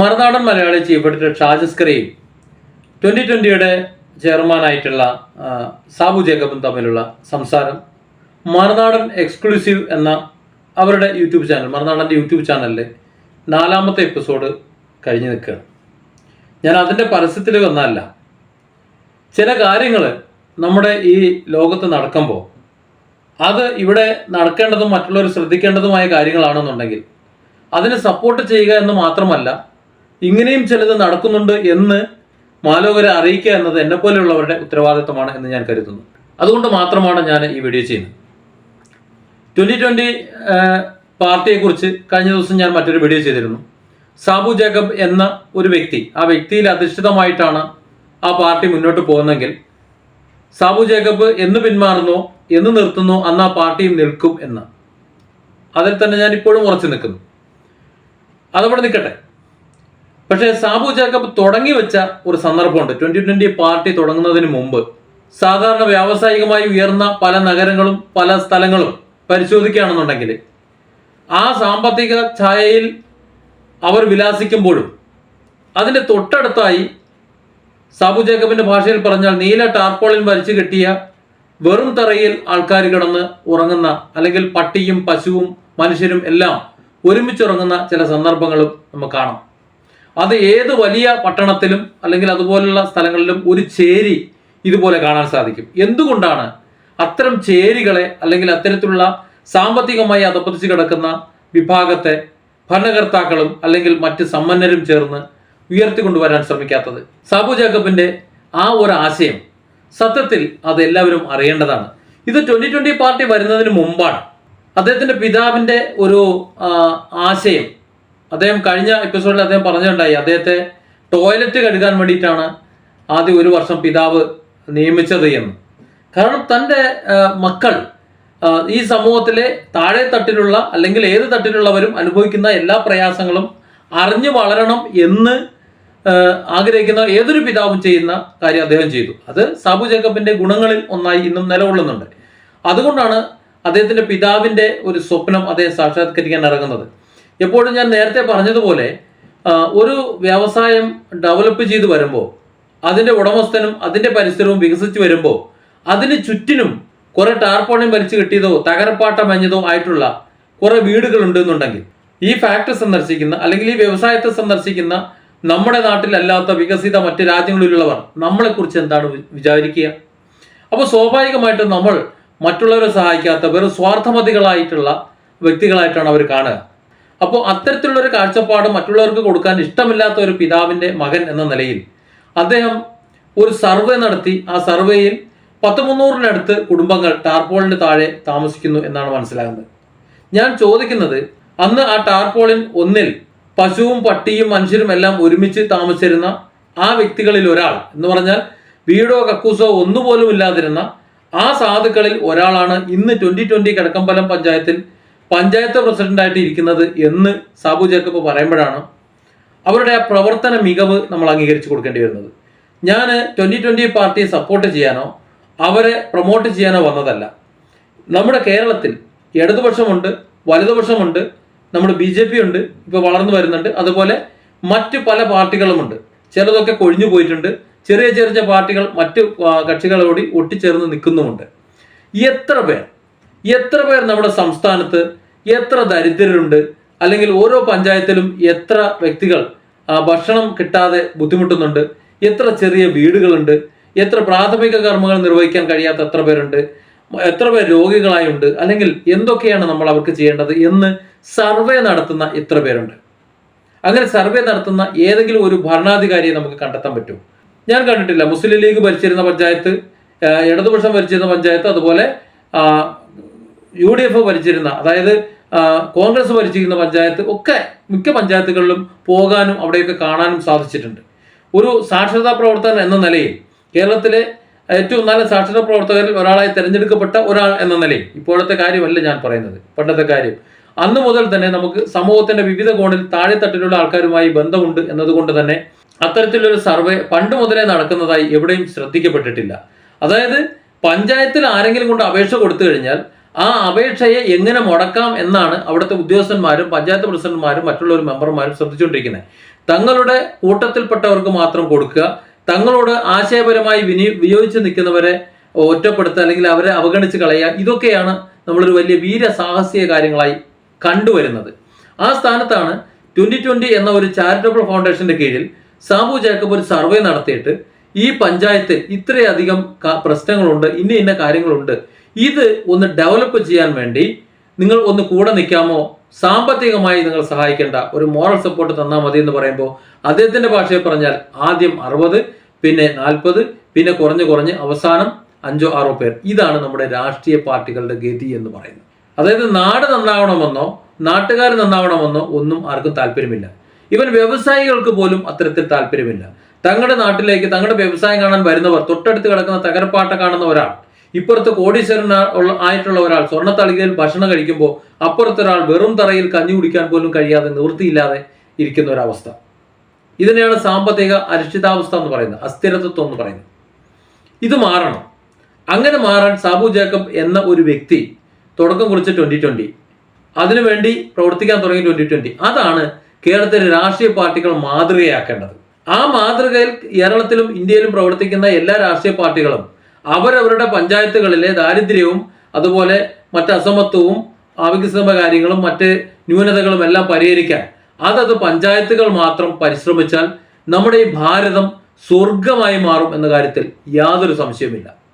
മറുനാടൻ Malayali chief editor ഷാജസ്കറിയും twenty ട്വന്റിയുടെ ചെയർമാനായിട്ടുള്ള സാബു ജേക്കബും തമ്മിലുള്ള സംസാരം. മറുനാടൻ എക്സ്ക്ലൂസീവ് എന്ന അവരുടെ യൂട്യൂബ് ചാനൽ മറുനാടന്റെ യൂട്യൂബ് ചാനലിലെ നാലാമത്തെ എപ്പിസോഡ് കഴിഞ്ഞു നിൽക്കുകയാണ്. ഞാൻ അതിന്റെ പരസ്യത്തിൽ വന്നതല്ല. ചില കാര്യങ്ങൾ നമ്മുടെ ഈ ലോകത്ത് നടക്കുമ്പോൾ അത് ഇവിടെ നടക്കേണ്ടതും മറ്റുള്ളവർ ശ്രദ്ധിക്കേണ്ടതുമായ കാര്യങ്ങളാണെന്നുണ്ടെങ്കിൽ അതിനെ സപ്പോർട്ട് ചെയ്യുക എന്ന് മാത്രമല്ല ഇങ്ങനെയും ചിലത് നടക്കുന്നുണ്ട് എന്ന് മാലോകരെ അറിയിക്കുക എന്നത് എന്നെ പോലെയുള്ളവരുടെ ഉത്തരവാദിത്തമാണ് എന്ന് ഞാൻ കരുതുന്നു. അതുകൊണ്ട് മാത്രമാണ് ഞാൻ ഈ വീഡിയോ ചെയ്യുന്നത്. ട്വന്റി ട്വന്റി പാർട്ടിയെക്കുറിച്ച് കഴിഞ്ഞ ദിവസം ഞാൻ മറ്റൊരു വീഡിയോ ചെയ്തിരുന്നു. സാബു ജേക്കബ് എന്ന ഒരു വ്യക്തി ആ വ്യക്തിയിൽ അധിഷ്ഠിതമായിട്ടാണ് ആ പാർട്ടി മുന്നോട്ട് പോകുന്നതെങ്കിൽ സാബു ജേക്കബ് എന്ന് പിന്മാറുന്നോ എന്ന് നിർത്തുന്നോ അന്ന് ആ പാർട്ടിയും നിൽക്കും എന്ന്. അതിൽ തന്നെ ഞാൻ ഇപ്പോഴും ഉറച്ചു നിൽക്കുന്നു. അതവിടെ നിൽക്കട്ടെ. പക്ഷേ സാബു ജേക്കബ് തുടങ്ങി വെച്ച ഒരു സന്ദർഭമുണ്ട്. ട്വന്റി ട്വന്റി പാർട്ടി തുടങ്ങുന്നതിന് മുമ്പ്. സാധാരണ വ്യാവസായികമായി ഉയർന്ന പല നഗരങ്ങളും പല സ്ഥലങ്ങളും പരിശോധിക്കുകയാണെന്നുണ്ടെങ്കിൽ ആ സാമ്പത്തിക ഛായയിൽ അവർ വിലാസിക്കുമ്പോഴും അതിന്റെ തൊട്ടടുത്തായി സാബു ജേക്കബിന്റെ ഭാഷയിൽ പറഞ്ഞാൽ നീല ടാർപോളിൻ വലിച്ചു കെട്ടിയ വെറും തറയിൽ ആൾക്കാർ കിടന്ന് ഉറങ്ങുന്ന അല്ലെങ്കിൽ പട്ടിയും പശുവും മനുഷ്യരും എല്ലാം ഒരുമിച്ചുറങ്ങുന്ന ചില സന്ദർഭങ്ങളും നമുക്ക് കാണാം. അത് ഏത് വലിയ പട്ടണത്തിലും അല്ലെങ്കിൽ അതുപോലുള്ള സ്ഥലങ്ങളിലും ഒരു ചേരി ഇതുപോലെ കാണാൻ സാധിക്കും. എന്തുകൊണ്ടാണ് അത്തരം ചേരികളെ അല്ലെങ്കിൽ അത്തരത്തിലുള്ള സാമ്പത്തികമായി അതപ്പതിച്ച് കിടക്കുന്ന വിഭാഗത്തെ ഭരണകർത്താക്കളും അല്ലെങ്കിൽ മറ്റ് സമ്പന്നരും ചേർന്ന് ഉയർത്തിക്കൊണ്ടുവരാൻ ശ്രമിക്കാത്തത്? സാബു ജേക്കബിന്റെ ആ ഒരു ആശയം സത്യത്തിൽ അത് എല്ലാവരും അറിയേണ്ടതാണ്. ഇത് ട്വന്റി ട്വന്റി പാർട്ടി വരുന്നതിന് മുമ്പാണ്. അദ്ദേഹത്തിന്റെ പിതാവിന്റെ ഒരു ആശയം അദ്ദേഹം കഴിഞ്ഞ എപ്പിസോഡിൽ അദ്ദേഹം പറഞ്ഞിട്ടുണ്ടായി അദ്ദേഹത്തെ ടോയ്ലറ്റ് കഴുകാൻ വേണ്ടിയിട്ടാണ് ആദ്യം ഒരു വർഷം പിതാവ് നിയമിച്ചത് എന്ന്. കാരണം തന്റെ മക്കൾ ഈ സമൂഹത്തിലെ താഴെ തട്ടിലുള്ള അല്ലെങ്കിൽ ഏത് തട്ടിലുള്ളവരും അനുഭവിക്കുന്ന എല്ലാ പ്രയാസങ്ങളും അറിഞ്ഞു വളരണം എന്ന് ആഗ്രഹിക്കുന്ന ഏതൊരു പിതാവും ചെയ്യുന്ന കാര്യം അദ്ദേഹം ചെയ്തു. അത് സാബു ജേക്കബിന്റെ ഗുണങ്ങളിൽ ഒന്നായി ഇന്നും നിലകൊള്ളുന്നുണ്ട്. അതുകൊണ്ടാണ് അദ്ദേഹത്തിന്റെ പിതാവിന്റെ ഒരു സ്വപ്നം അദ്ദേഹം സാക്ഷാത്കരിക്കാൻ ഇറങ്ങുന്നത്. എപ്പോഴും ഞാൻ നേരത്തെ പറഞ്ഞതുപോലെ ഒരു വ്യവസായം ഡെവലപ്പ് ചെയ്ത് വരുമ്പോൾ അതിന്റെ ഉടമസ്ഥനും അതിന്റെ പരിസരവും വികസിച്ച് വരുമ്പോൾ അതിന് ചുറ്റിനും കുറേ ടാർപോണിൻ വലിച്ചു കിട്ടിയതോ തകരപ്പാട്ട മഞ്ഞതോ ആയിട്ടുള്ള കുറേ വീടുകൾ ഉണ്ടെന്നുണ്ടെങ്കിൽ ഈ ഫാക്ടറി സന്ദർശിക്കുന്ന അല്ലെങ്കിൽ ഈ വ്യവസായത്തെ സന്ദർശിക്കുന്ന നമ്മുടെ നാട്ടിലല്ലാത്ത വികസിത മറ്റ് രാജ്യങ്ങളിലുള്ളവർ നമ്മളെക്കുറിച്ച് എന്താണ് വിചാരിക്കുക? അപ്പോൾ സ്വാഭാവികമായിട്ടും നമ്മൾ മറ്റുള്ളവരെ സഹായിക്കാത്ത വെറും സ്വാർത്ഥമതികളായിട്ടുള്ള വ്യക്തികളായിട്ടാണ് അവർ കാണുക. അപ്പോൾ അത്തരത്തിലുള്ള ഒരു കാഴ്ചപ്പാട് മറ്റുള്ളവർക്ക് കൊടുക്കാൻ ഇഷ്ടമില്ലാത്ത ഒരു പിതാവിന്റെ മകൻ എന്ന നിലയിൽ അദ്ദേഹം ഒരു സർവേ നടത്തി. ആ സർവേയിൽ പത്ത് മുന്നൂറിനടുത്ത് കുടുംബങ്ങൾ ടാർപോളിന് താഴെ താമസിക്കുന്നു എന്നാണ് മനസ്സിലാകുന്നത്. ഞാൻ ചോദിക്കുന്നത് അന്ന് ആ ടാർപോളിൻ ഒന്നിൽ പശുവും പട്ടിയും മനുഷ്യരും എല്ലാം ഒരുമിച്ച് താമസിച്ചിരുന്ന ആ വ്യക്തികളിൽ ഒരാൾ എന്ന് പറഞ്ഞാൽ വീടോ കക്കൂസോ ഒന്നുപോലും ഇല്ലാതിരുന്ന ആ സാധുക്കളിൽ ഒരാളാണ് ഇന്ന് ട്വന്റി ട്വന്റി കിടക്കമ്പലം പഞ്ചായത്തിൽ പഞ്ചായത്ത് പ്രസിഡന്റായിട്ട് ഇരിക്കുന്നത് എന്ന് സാബു ജേക്കബ് പറയുമ്പോഴാണ് അവരുടെ ആ പ്രവർത്തന മികവ് നമ്മൾ അംഗീകരിച്ചു കൊടുക്കേണ്ടി വരുന്നത്. ഞാൻ ട്വന്റി ട്വന്റി പാർട്ടിയെ സപ്പോർട്ട് ചെയ്യാനോ അവരെ പ്രൊമോട്ട് ചെയ്യാനോ വന്നതല്ല. നമ്മുടെ കേരളത്തിൽ ഇടതുപക്ഷമുണ്ട് വലതുപക്ഷമുണ്ട് നമ്മുടെ ബി ജെ പി ഉണ്ട് ഇപ്പോൾ വളർന്നു വരുന്നുണ്ട് അതുപോലെ മറ്റ് പല പാർട്ടികളുമുണ്ട്. ചിലതൊക്കെ കൊഴിഞ്ഞു പോയിട്ടുണ്ട്. ചെറിയ ചെറിയ പാർട്ടികൾ മറ്റ് കക്ഷികളോട് ഒട്ടിച്ചേർന്ന് നിൽക്കുന്നുമുണ്ട്. എത്ര പേർ എത്ര പേർ നമ്മുടെ സംസ്ഥാനത്ത് എത്ര ദരിദ്രരുണ്ട്? അല്ലെങ്കിൽ ഓരോ പഞ്ചായത്തിലും എത്ര വ്യക്തികൾ ഭക്ഷണം കിട്ടാതെ ബുദ്ധിമുട്ടുന്നുണ്ട്? എത്ര ചെറിയ വീടുകളുണ്ട്? എത്ര പ്രാഥമിക കർമ്മങ്ങൾ നിർവഹിക്കാൻ കഴിയാത്ത എത്ര പേരുണ്ട്? എത്ര പേർ രോഗികളായുണ്ട് അല്ലെങ്കിൽ എന്തൊക്കെയാണ് നമ്മൾ അവർക്ക് ചെയ്യേണ്ടത് എന്ന് സർവേ നടത്തുന്ന എത്ര പേരുണ്ട്. അങ്ങനെ സർവേ നടത്തുന്ന ഏതെങ്കിലും ഒരു ഭരണാധികാരിയെ നമുക്ക് കണ്ടെത്താൻ പറ്റും ഞാൻ കണ്ടിട്ടില്ല. മുസ്ലിം ലീഗ് ഭരിച്ചിരുന്ന പഞ്ചായത്ത് ഇടതുപക്ഷം ഭരിച്ചിരുന്ന പഞ്ചായത്ത് അതുപോലെ യു ഡി എഫ് ഭരിച്ചിരുന്ന അതായത് കോൺഗ്രസ് ഭരിച്ചിരുന്ന പഞ്ചായത്ത് ഒക്കെ മിക്ക പഞ്ചായത്തുകളിലും പോകാനും അവിടെയൊക്കെ കാണാനും സാധിച്ചിട്ടുണ്ട്. ഒരു സാക്ഷരതാ പ്രവർത്തകൻ എന്ന നിലയിൽ കേരളത്തിലെ ഏറ്റവും നല്ല സാക്ഷരതാ പ്രവർത്തകരിൽ ഒരാളായി തിരഞ്ഞെടുക്കപ്പെട്ട ഒരാൾ എന്ന നിലയിൽ ഇപ്പോഴത്തെ കാര്യമല്ല ഞാൻ പറയുന്നത് പണ്ടത്തെ കാര്യം. അന്ന് മുതൽ തന്നെ നമുക്ക് സമൂഹത്തിന്റെ വിവിധ കോണിൽ താഴെത്തട്ടിലുള്ള ആൾക്കാരുമായി ബന്ധമുണ്ട് എന്നതുകൊണ്ട് തന്നെ അത്തരത്തിലൊരു സർവേ പണ്ട് മുതലേ നടക്കുന്നതായി എവിടെയും ശ്രദ്ധിക്കപ്പെട്ടിട്ടില്ല. അതായത് പഞ്ചായത്തിൽ ആരെങ്കിലും കൊണ്ട് അപേക്ഷ കൊടുത്തു കഴിഞ്ഞാൽ ആ അപേക്ഷയെ എങ്ങനെ മുടക്കാം എന്നാണ് അവിടുത്തെ ഉദ്യോഗസ്ഥന്മാരും പഞ്ചായത്ത് പ്രസിഡന്റുമാരും മറ്റുള്ളവർ മെമ്പർമാരും ശ്രദ്ധിച്ചുകൊണ്ടിരിക്കുന്നത്. തങ്ങളുടെ കൂട്ടത്തിൽപ്പെട്ടവർക്ക് മാത്രം കൊടുക്കുക. തങ്ങളോട് ആശയപരമായി വിനി വിയോജിച്ച് നിൽക്കുന്നവരെ ഒറ്റപ്പെടുത്തുക അല്ലെങ്കിൽ അവരെ അവഗണിച്ച് കളയുക. ഇതൊക്കെയാണ് നമ്മളൊരു വലിയ വീര വീരസാഹസിക കാര്യങ്ങളായി കണ്ടുവരുന്നത്. ആ സ്ഥാനത്താണ് ട്വന്റി ട്വന്റി എന്ന ഒരു ചാരിറ്റബിൾ ഫൗണ്ടേഷന്റെ കീഴിൽ സാബു ജേക്കബ് ഒരു സർവേ നടത്തിയിട്ട് ഈ പഞ്ചായത്തിൽ ഇത്രയധികം പ്രശ്നങ്ങളുണ്ട് ഇന്ന ഇന്ന കാര്യങ്ങളുണ്ട് ഇത് ഒന്ന് ഡെവലപ്പ് ചെയ്യാൻ വേണ്ടി നിങ്ങൾ ഒന്ന് കൂടെ നിൽക്കാമോ സാമ്പത്തികമായി നിങ്ങൾ സഹായിക്കേണ്ട ഒരു മോറൽ സപ്പോർട്ട് തന്നാൽ മതി എന്ന് പറയുമ്പോൾ അദ്ദേഹത്തിന്റെ ഭാഷയിൽ പറഞ്ഞാൽ ആദ്യം അറുപത് പിന്നെ നാൽപ്പത് പിന്നെ കുറഞ്ഞ് കുറഞ്ഞ് അവസാനം അഞ്ചോ ആറോ പേർ. ഇതാണ് നമ്മുടെ രാഷ്ട്രീയ പാർട്ടികളുടെ ഗതി എന്ന് പറയുന്നത്. അതായത് നാട് നന്നാവണമെന്നോ നാട്ടുകാർ നന്നാവണമെന്നോ ഒന്നും ആർക്കും താല്പര്യമില്ല. ഇവൻ വ്യവസായികൾക്ക് പോലും അത്തരത്തിൽ താല്പര്യമില്ല. തങ്ങളുടെ നാട്ടിലേക്ക് തങ്ങളുടെ വ്യവസായം കാണാൻ വരുന്നവർ തൊട്ടടുത്ത് കിടക്കുന്ന തകരപ്പാട്ട കാണുന്ന ഒരാൾ ഇപ്പുറത്ത് കോടീശ്വരൻ ആയിട്ടുള്ള ഒരാൾ സ്വർണ തളികയിൽ ഭക്ഷണം കഴിക്കുമ്പോൾ അപ്പുറത്തൊരാൾ വെറും തറയിൽ കഞ്ഞി കുടിക്കാൻ പോലും കഴിയാതെ നിവൃത്തിയില്ലാതെ ഇരിക്കുന്ന ഒരവസ്ഥ. ഇതിനെയാണ് സാമ്പത്തിക അനിശ്ചിതാവസ്ഥ എന്ന് പറയുന്നത് അസ്ഥിരത്വം എന്ന് പറയുന്നത്. ഇത് മാറണം. അങ്ങനെ മാറാൻ സാബു ജേക്കബ് എന്ന ഒരു വ്യക്തി തുടക്കം കുറിച്ച് ട്വന്റി ട്വന്റി അതിനുവേണ്ടി പ്രവർത്തിക്കാൻ തുടങ്ങി ട്വന്റി ട്വന്റി അതാണ് കേരളത്തിലെ രാഷ്ട്രീയ പാർട്ടികൾ മാതൃകയാക്കേണ്ടത്. ആ മാതൃകയിൽ കേരളത്തിലും ഇന്ത്യയിലും പ്രവർത്തിക്കുന്ന എല്ലാ രാഷ്ട്രീയ പാർട്ടികളും അവരവരുടെ പഞ്ചായത്തുകളിലെ ദാരിദ്ര്യവും അതുപോലെ മറ്റ് അസമത്വവും ആവികസമ കാര്യങ്ങളും മറ്റ് ന്യൂനതകളും എല്ലാം പരിഹരിക്കാൻ. അതത് പഞ്ചായത്തുകൾ മാത്രം പരിശ്രമിച്ചാൽ നമ്മുടെ ഈ ഭാരതം സ്വർഗമായി മാറും എന്ന കാര്യത്തിൽ യാതൊരു സംശയവുമില്ല.